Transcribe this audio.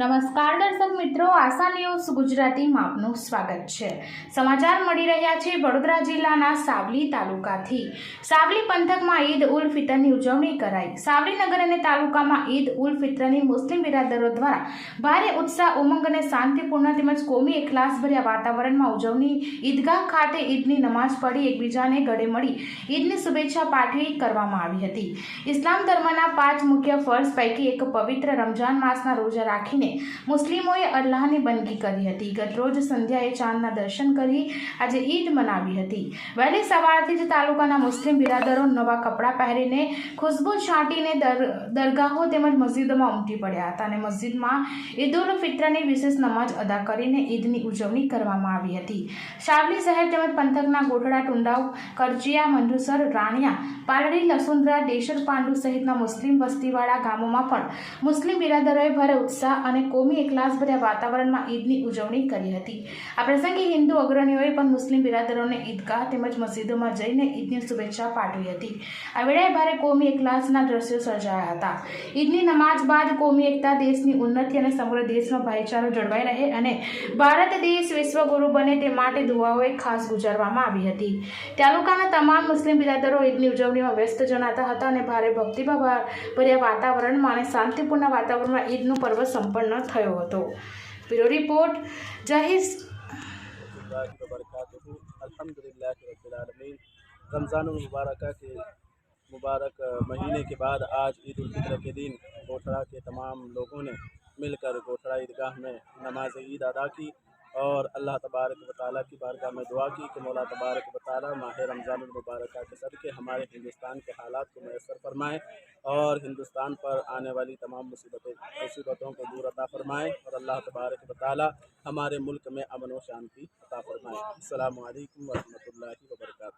નમસ્કાર દર્શક મિત્રો, આશા ન્યૂઝ ગુજરાતીમાં આપનું સ્વાગત છે. સમાચાર મળી રહ્યા છે વડોદરા જિલ્લાના સાવલી તાલુકાથી. સાવલી પંથકમાં ઈદ ઉલ ફિતરની ઉજવણી કરાઈ. સાવલી નગર અને તાલુકામાં ઈદ ઉલ ફિત્રની મુસ્લિમ બિરાદરો દ્વારા ભારે ઉત્સાહ, ઉમંગ અને શાંતિપૂર્ણ તેમજ કોમી એકલાસભર્યા વાતાવરણમાં ઉજવણી ઈદગાહ ખાતે ઈદની નમાઝ પઢી એકબીજાને ગળે મળી ઈદની શુભેચ્છા પાઠવી કરવામાં આવી હતી. ઇસ્લામ ધર્મના પાંચ મુખ્ય ફર્જ પૈકી એક પવિત્ર રમજાન માસના રોજા રાખીને મુસ્લિમોએ અલ્લાહની બંદગી કરી હતી. ગતરોજ સંધ્યાએ ચાંદના દર્શન કરી આજે ઈદ મનાવી હતી. વહેલી સવારથી જ તાલુકાના મુસ્લિમ બિરાદરો નવા કપડાં પહેરીને ખુશ્બુ છાંટીને દર, દરગાહો તેમજ મસ્જિદોમાં ઉમટી પડ્યા હતા અને મસ્જિદમાં ઈદ ઉલ ફિત્રની વિશેષ નમાજ અદા કરીને ઈદની ઉજવણી કરવામાં આવી હતી. શાવલી શહેર તેમજ પંથકના ગોઠડા ટુંડાવ, કરજિયા મંજુસર રાણિયા પાલડી લસુંદ્રા, દેશર, પાંડુ સહિતના મુસ્લિમ વસ્તીવાળા ગામોમાં પણ મુસ્લિમ બિરાદરોએ ભારે ઉત્સાહ અને કોમી એકલાસભર્યા વાતાવરણમાં ઈદની ઉજવણી કરી હતી. આ પ્રસંગે હિન્દુ અગ્રણીઓએ પણ મુસ્લિમ બિરાદરોને ઈદગાહ તેમજ મસ્જિદોમાં જઈને ઈદની શુભેચ્છા પાઠવી હતી. આ વેળાએ ભારે કોમી એકલાસના દ્રશ્યો સર્જાયા હતા. ઈદની નમાજ બાદ કોમી એકતા દેશની ઉન્નતિ અને સમગ્ર દેશમાં ભાઈચારો જળવાઈ રહે અને ભારત દેશ વિશ્વગુરુ બને તે માટે દુઆઓએ ખાસ ગુજારવામાં આવી હતી. તાલુકાના તમામ મુસ્લિમ બિરાદરો ઈદની ઉજવણીમાં વ્યસ્ત જણાતા હતા અને ભારે ભક્તિભાવ ભર્યા વાતાવરણમાં અને શાંતિપૂર્ણ વાતાવરણમાં ઈદનું પર્વ સંપન્ન થયો હતો બ્યુરો રિપોર્ટ જહીર वबरकातुहू अल्हम्दुलिल्लाह रब्बिल आलमीन रमज़ान मुबारक के मुबारक महीने के बाद आज ईद उल फितर के दिन गोठड़ा के तमाम लोगों ने मिलकर गोठड़ा ईदगाह में नमाज ईद अदा की और अल्लाह तबारक व ताली की बारगाह में दुआ की कि मौला तबारक व ताली माह रमज़ान मुबारक के सदक़े हमारे हिंदुस्तान के हालात को मैसर फरमाए और हिंदुस्तान पर आने वाली तमाम मुसीबतों मुसीबतों को दूर अता फ़रमाएँ और अल्लाह तबारक वाली हमारे मुल्क में अमन व शांति अता फ़रमाएँ। अल्लाम वरहमल वर्का